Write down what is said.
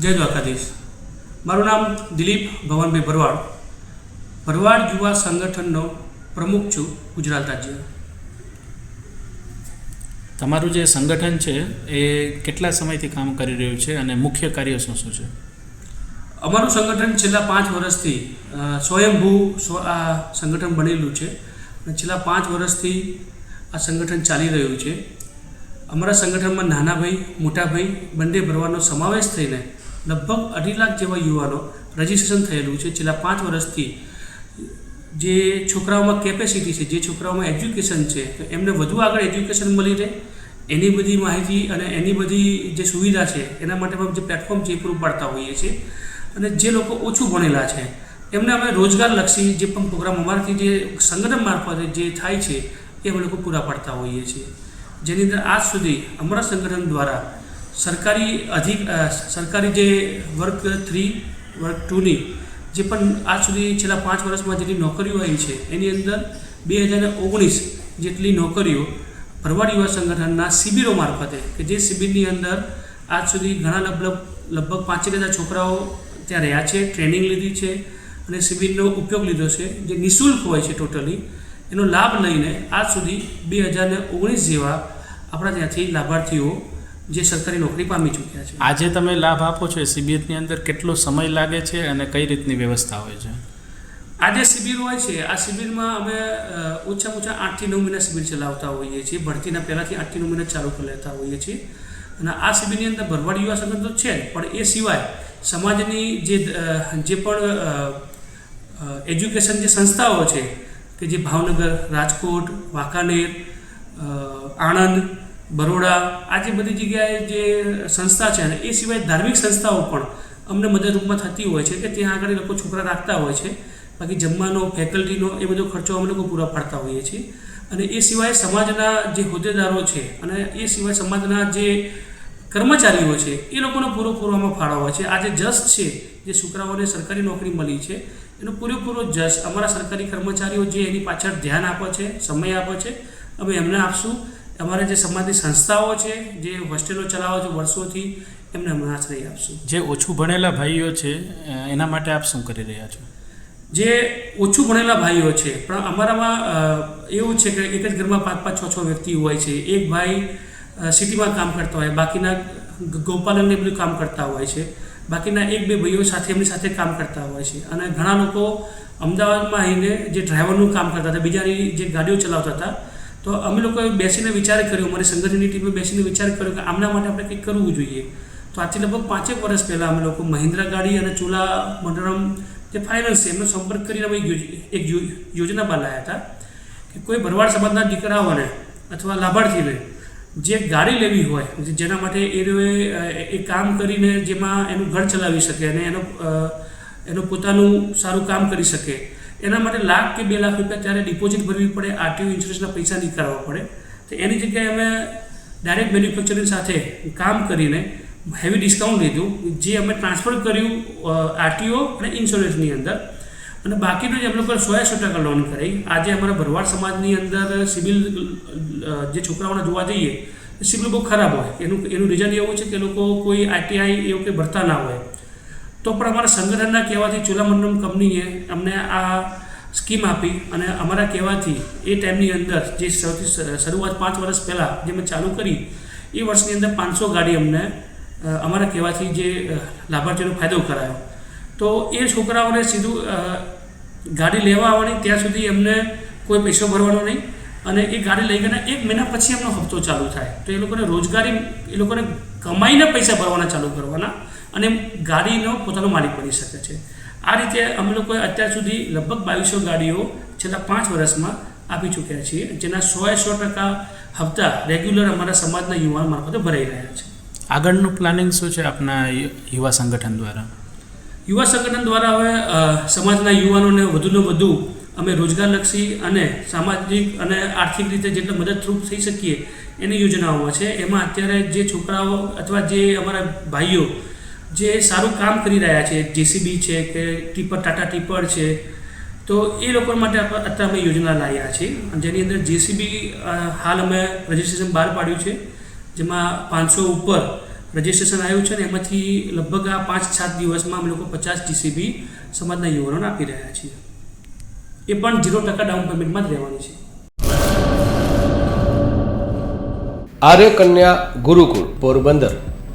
જય દ્વારકાધીશ. મારું નામ દિલીપ ભવનભાઈ ભરવાડ. ભરવાડ યુવા સંગઠનનો પ્રમુખ છું ગુજરાત રાજ્ય. તમારું જે સંગઠન છે એ કેટલા સમયથી કામ કરી રહ્યું છે અને મુખ્ય કાર્ય શું શું છે? અમારું સંગઠન છેલ્લા પાંચ વર્ષથી સ્વયંભૂ સ્વ આ સંગઠન બનેલું છે. અને છેલ્લા પાંચ વર્ષથી આ સંગઠન ચાલી રહ્યું છે. અમારા સંગઠનમાં નાના ભાઈ મોટા ભાઈ બંને ભરવાનો સમાવેશ થઈને લગભગ અઢી લાખ જેવા યુવાનો રજિસ્ટ્રેશન થયેલું છે. છેલ્લા પાંચ વર્ષથી જે છોકરાઓમાં કેપેસિટી છે, જે છોકરાઓમાં એજ્યુકેશન છે, તો એમને વધુ આગળ એજ્યુકેશન મળી રહે. એની બધી માહિતી અને એની બધી જે સુવિધા છે, એના માટે અમે જે પ્લેટફોર્મ છે એ પૂરું પાડતા હોઈએ છીએ. અને જે લોકો ઓછું ભણેલા છે, એમને અમે રોજગારલક્ષી જે પણ પ્રોગ્રામ અમારાથી જે સંગઠન મારફતે જે થાય છે, એ અમે લોકો પૂરા પાડતા હોઈએ છીએ. જેની અંદર આજ સુધી અમારા સંગઠન દ્વારા સરકારી અધિક સરકારી જે વર્ગ થ્રી, વર્ગ ટુની, જે પણ આજ સુધી છેલ્લા પાંચ વર્ષમાં જેટલી નોકરીઓ આવી છે, એની અંદર બે હજાર ઓગણીસ જેટલી નોકરીઓ ભરવાડ યુવા સંગઠનના શિબિરો મારફતે, કે જે શિબિરની અંદર આજ સુધી ઘણા લગભગ લગભગ પાંચેક હજાર છોકરાઓ ત્યાં રહ્યા છે, ટ્રેનિંગ લીધી છે અને શિબિરનો ઉપયોગ લીધો છે, જે નિઃશુલ્ક હોય છે ટોટલી, એનો લાભ લઈને આજ સુધી બે હજાર ઓગણીસ જેવા આપણા ત્યાંથી લાભાર્થીઓ જે સરકારી નોકરી પામી ચૂક્યા છે. આજે તમે લાભ આપો છો એ શિબિરની અંદર કેટલો સમય લાગે છે અને કઈ રીતની વ્યવસ્થા હોય છે? આ જે શિબિર હોય છે આ શિબિરમાં અમે ઓછામાં ઓછા આઠથી નવ મહિના શિબિર ચલાવતા હોઈએ છીએ. ભરતીના પહેલાંથી આઠથી નવ મહિના ચાલુ કરી લેતા હોઈએ છીએ. અને આ શિબિરની અંદર ભરવાડ યુવા સંગઠન તો છે પણ એ સિવાય સમાજની જે જે પણ એજ્યુકેશન જે સંસ્થાઓ છે કે જે ભાવનગર રાજકોટ વાંકાનેર આણંદ બરોડા, આ જે બધી જગ્યાએ જે સંસ્થા છે અને એ સિવાય ધાર્મિક સંસ્થાઓ પણ અમને મદદરૂપમાં થતી હોય છે, કે ત્યાં આગળ લોકો છોકરા રાખતા હોય છે. બાકી જમવાનો, ફેકલ્ટીનો એ બધો ખર્ચો અમે લોકો પૂરા પાડતા હોઈએ છીએ. અને એ સિવાય સમાજના જે હોદ્દેદારો છે અને એ સિવાય સમાજના જે કર્મચારીઓ છે, એ લોકોનો પૂરો આમાં ફાળો હોય છે. આ જે જસ છે, જે છોકરાઓને સરકારી નોકરી મળી છે, એનો પૂરેપૂરો જસ અમારા સરકારી કર્મચારીઓ જે એની પાછળ ધ્યાન આપે છે, સમય આપે છે, અમે એમને આપશું. અમારા જે સમાજની સંસ્થાઓ છે જે હોસ્ટેલો ચલાવો છે વર્ષોથી એમને અમે આશ્રય આપશું. જે ઓછું ભણેલા ભાઈઓ છે એના માટે આપ શું કરી રહ્યા છો? જે ઓછું ભણેલા ભાઈઓ છે પણ અમારામાં એવું છે કે એક જ ઘરમાં પાંચ પાંચ છ છ વ્યક્તિ હોય છે. એક ભાઈ સિટીમાં કામ કરતા હોય બાકીના ગોપાલનને બધું કામ કરતા હોય છે. બાકીના એક બે ભાઈઓ સાથે એમની સાથે કામ કરતા હોય છે. અને ઘણા લોકો અમદાવાદમાં આવીને જે ડ્રાઈવરનું કામ કરતા હતા બીજાની જે ગાડીઓ ચલાવતા હતા તો અમે લોકોએ બેસીને વિચાર કર્યો, મારી સંગઠનની ટીમે બેસીને વિચાર કર્યો કે આમના માટે આપણે કંઈક કરવું જોઈએ. તો આજથી લગભગ પાંચેક વર્ષ પહેલાં અમે લોકો મહિન્દ્રા ગાડી અને ચોલા મંડળમ જે ફાઇનાન્સ છે, એમનો સંપર્ક કરીને અમે એક યોજના બહાર હતા કે કોઈ ભરવાડ સમાજના દીકરાઓને અથવા લાભાર્થીને જે ગાડી લેવી હોય જેના માટે એ એ કામ કરીને જેમાં એનું ઘર ચલાવી શકે અને એનો એનું પોતાનું સારું કામ કરી શકે એના માટે લાખ કે બે લાખ રૂપિયા ત્યારે ડિપોઝિટ ભરવી પડે આરટીઓ ઇન્સ્યોરન્સના પૈસા નહીં કરાવવા પડે. તો એની જગ્યાએ અમે ડાયરેક્ટ મેન્યુફેક્ચરિંગ સાથે કામ કરીને હેવી ડિસ્કાઉન્ટ લીધું, જે અમે ટ્રાન્સફર કર્યું આરટીઓ અને ઇન્સ્યોરન્સની અંદર. અને બાકીનું જે અમે લોકો સો સો ટકા લોન કરાવી આજે અમારા ભરવાડ સમાજની અંદર સિવિલ જે છોકરાઓને જોવા જઈએ સિવિલ બહુ ખરાબ હોય. એનું એનું રીઝન એવું છે કે લોકો કોઈ આઈટીઆઈ એવું કંઈ ભરતા ના હોય. તો પણ અમારા સંગઠનના કહેવાથી ચોલામંડલમ કંપનીએ અમને આ સ્કીમ આપી અને અમારા કહેવાથી એ ટાઈમની અંદર જે સૌથી શરૂઆત પાંચ વર્ષ પહેલાં જે મેં ચાલુ કરી, એ વર્ષની અંદર પાંચસો ગાડી અમને અમારા કહેવાથી જે લાભાર્થીઓનો ફાયદો કરાયો. તો એ છોકરાઓને સીધું ગાડી લેવા આવવાની ત્યાં સુધી એમને કોઈ પૈસો ભરવાનો નહીં અને એ ગાડી લઈ ગઈને એક મહિના પછી એમનો હપ્તો ચાલુ થાય. તો એ લોકોને રોજગારી, એ લોકોને કમાઈને પૈસા ભરવાના ચાલુ કરવાના. અને ગાડીનો પોતાનો માલિક બની શકે છે. આ રીતે અમે લોકોએ અત્યાર સુધી લગભગ બાવીસો ગાડીઓ છેલ્લા પાંચ વર્ષમાં આપી ચૂક્યા છીએ જેના સોએ સો ટકા હપ્તા રેગ્યુલર અમારા સમાજના યુવાન મારફતે ભરાઈ રહ્યા છે. આગળનું પ્લાનિંગ શું છે આપના યુવા સંગઠન દ્વારા? યુવા સંગઠન દ્વારા હવે સમાજના યુવાનોને વધુને વધુ અમે રોજગારલક્ષી અને સામાજિક અને આર્થિક રીતે જેટલા મદદરૂપ થઈ શકીએ એની યોજનાઓ છે. એમાં અત્યારે જે છોકરાઓ અથવા જે અમારા ભાઈઓ જે સારું કામ કરી રહ્યા છે, જેસીબી છે કે ટીપર, ટાટા ટીપર છે, તો એ લોકો માટે અત્યારે અમે યોજના લાવ્યા છીએ. જેની અંદર જેસીબી હાલ અમે રજિસ્ટ્રેશન બહાર પાડ્યું છે, જેમાં પાંચસો ઉપર રજિસ્ટ્રેશન આવ્યું છે ને એમાંથી લગભગ આ પાંચ સાત દિવસમાં અમે લોકો પચાસ જીસીબી સમાજના યુવાનોને આપી રહ્યા છીએ. એ પણ ઝીરો ટકા ડાઉન પેમેન્ટમાં જ રહેવાની છે. આર્ય કન્યા ગુરુકુળ પોરબંદર.